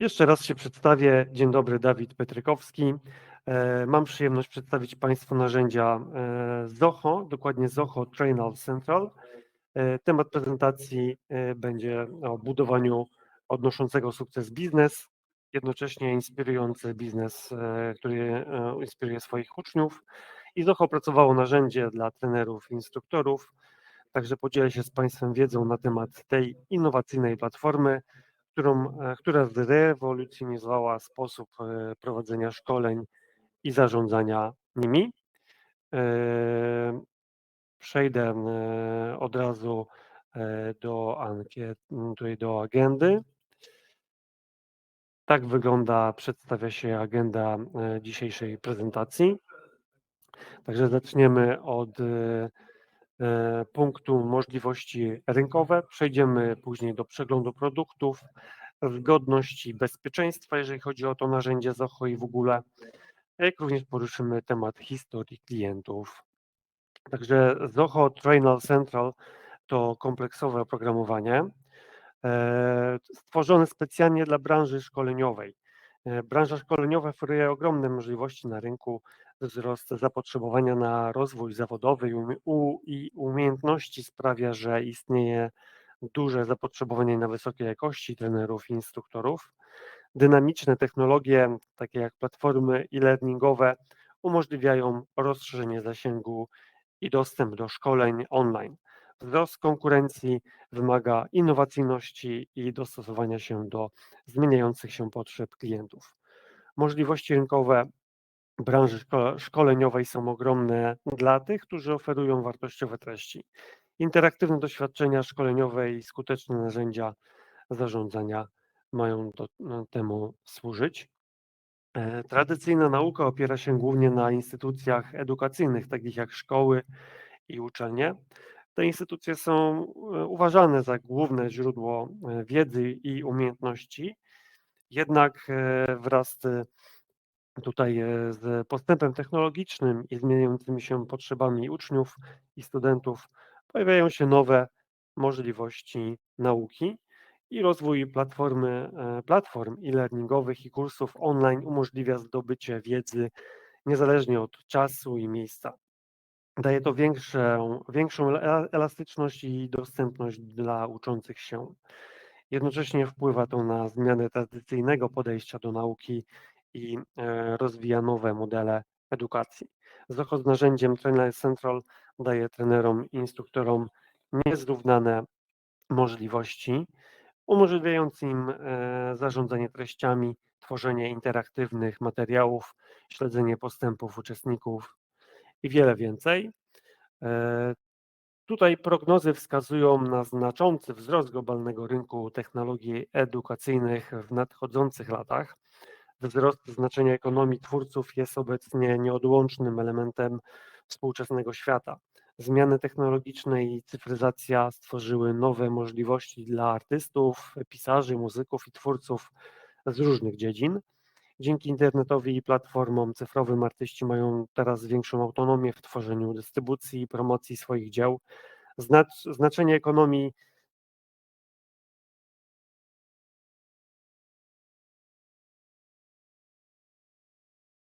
Jeszcze raz się przedstawię. Dzień dobry, Dawid Petrykowski. E, Mam przyjemność przedstawić Państwu narzędzia e, Zoho, dokładnie Zoho Trainal Central. E, Temat prezentacji będzie o budowaniu odnoszącego sukces biznes, jednocześnie inspirujący biznes, który inspiruje swoich uczniów. I Zoho opracowało narzędzie dla trenerów instruktorów, także podzielę się z Państwem wiedzą na temat tej innowacyjnej platformy, którą, e, która zrewolucjonizowała sposób e, prowadzenia szkoleń i zarządzania nimi. E, Przejdę od razu do ankiet, tutaj do agendy. Tak wygląda, przedstawia się agenda dzisiejszej prezentacji. Także zaczniemy od punktu możliwości rynkowe, przejdziemy później do przeglądu produktów, zgodności bezpieczeństwa, jeżeli chodzi o to narzędzie Zoho i w ogóle, jak również poruszymy temat historii klientów. Także Zoho Trainal Central to kompleksowe oprogramowanie e, stworzone specjalnie dla branży szkoleniowej. E, Branża szkoleniowa oferuje ogromne możliwości na rynku, wzrost zapotrzebowania na rozwój zawodowy i umiejętności sprawia, że istnieje duże zapotrzebowanie na wysokiej jakości trenerów i instruktorów. Dynamiczne technologie, takie jak platformy e-learningowe, umożliwiają rozszerzenie zasięgu i dostęp do szkoleń online. Wzrost konkurencji wymaga innowacyjności i dostosowania się do zmieniających się potrzeb klientów. Możliwości rynkowe branży szko- szkoleniowej są ogromne dla tych, którzy oferują wartościowe treści. Interaktywne doświadczenia szkoleniowe i skuteczne narzędzia zarządzania mają do, no, temu służyć. E, Tradycyjna nauka opiera się głównie na instytucjach edukacyjnych, takich jak szkoły i uczelnie. Te instytucje są e, uważane za główne źródło e, wiedzy i umiejętności, jednak wraz z tutaj e, z postępem technologicznym i zmieniającymi się potrzebami uczniów i studentów pojawiają się nowe możliwości nauki i rozwój platformy, e, platform e-learningowych i kursów online umożliwia zdobycie wiedzy niezależnie od czasu i miejsca. Daje to większą, większą ela- elastyczność i dostępność dla uczących się. Jednocześnie wpływa to na zmianę tradycyjnego podejścia do nauki i e, rozwija nowe modele edukacji. Zoho z narzędziem Trainer Central daje trenerom i instruktorom niezrównane możliwości, umożliwiając im e, zarządzanie treściami, tworzenie interaktywnych materiałów, śledzenie postępów uczestników i wiele więcej. E, Tutaj prognozy wskazują na znaczący wzrost globalnego rynku technologii edukacyjnych w nadchodzących latach. Wzrost znaczenia ekonomii twórców jest obecnie nieodłącznym elementem współczesnego świata. Zmiany technologiczne i cyfryzacja stworzyły nowe możliwości dla artystów, pisarzy, muzyków i twórców z różnych dziedzin. Dzięki internetowi i platformom cyfrowym artyści mają teraz większą autonomię w tworzeniu dystrybucji i promocji swoich dzieł. Znacz, znaczenie ekonomii